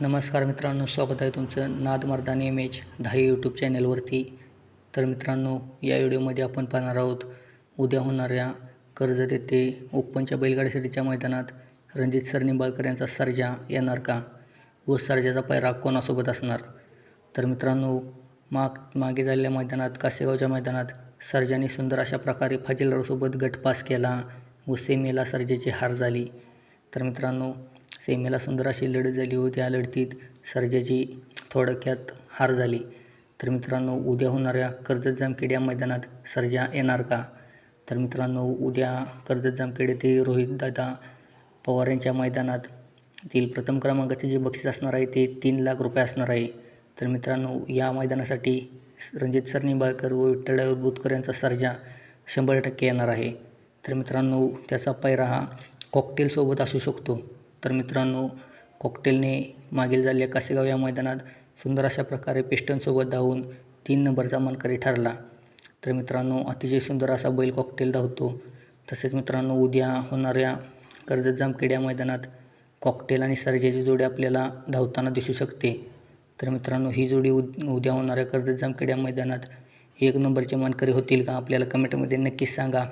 नमस्कार मित्रांनो स्वागत आहे तुमचं नाद मर्दानी एम एच दहा यूट्यूब चॅनलवरती. तर मित्रांनो या व्हिडिओमध्ये आपण पाहणार आहोत उद्या होणाऱ्या कर्जत येथे ओपनच्या बैलगाडी शर्यतीच्या मैदानात रणजित सर निंबाळकर यांचा सर्जा येणार का? व सर्जाचा पायरा कोणासोबत असणार? तर मित्रांनो माग मागे झालेल्या मैदानात कासेगावच्या मैदानात सर्जाने सुंदर अशा प्रकारे फाजिलरावसोबत गट पास केला व सेमीला सर्जेची हार झाली. तर मित्रांनो सेमीला सुंदर अशी लढत झाली होती. त्या लढतीत सर्जाची थोडक्यात हार झाली. तर मित्रांनो उद्या होणाऱ्या कर्जत जामखेड या मैदानात सर्जा येणार का? तर मित्रांनो उद्या कर्जत जामखेड येथे रोहितदादा पवार यांच्या मैदानात तील प्रथम क्रमांकाचे जे बक्षीस असणार आहे ते तीन लाख रुपये असणार आहे. तर मित्रांनो या मैदानासाठी रणजित सरनिंबाळकर व विठ्ठल बुतकर यांचा सर्जा शंभर टक्के येणार आहे. तर मित्रांनो त्याचा पैरा हा कॉकटेलसोबत असू शकतो. तर मित्रांनो कॉकटेलने मागील झालेल्या कासेगाव या मैदानात सुंदर अशा प्रकारे पेस्टनसोबत धावून तीन नंबरचा मानकरी ठरला. तर मित्रांनो अतिशय सुंदर असा बैल कॉकटेल धावतो. तसेच मित्रांनो उद्या होणाऱ्या कर्जत जामखेड मैदानात कॉकटेल आणि सर्जेची जोडी आपल्याला धावताना दिसू शकते. तर मित्रांनो ही जोडी उद उद्या होणाऱ्या कर्जत जामखेड मैदानात एक नंबरचे मानकरी होतील का? आपल्याला कमेंटमध्ये नक्कीच सांगा.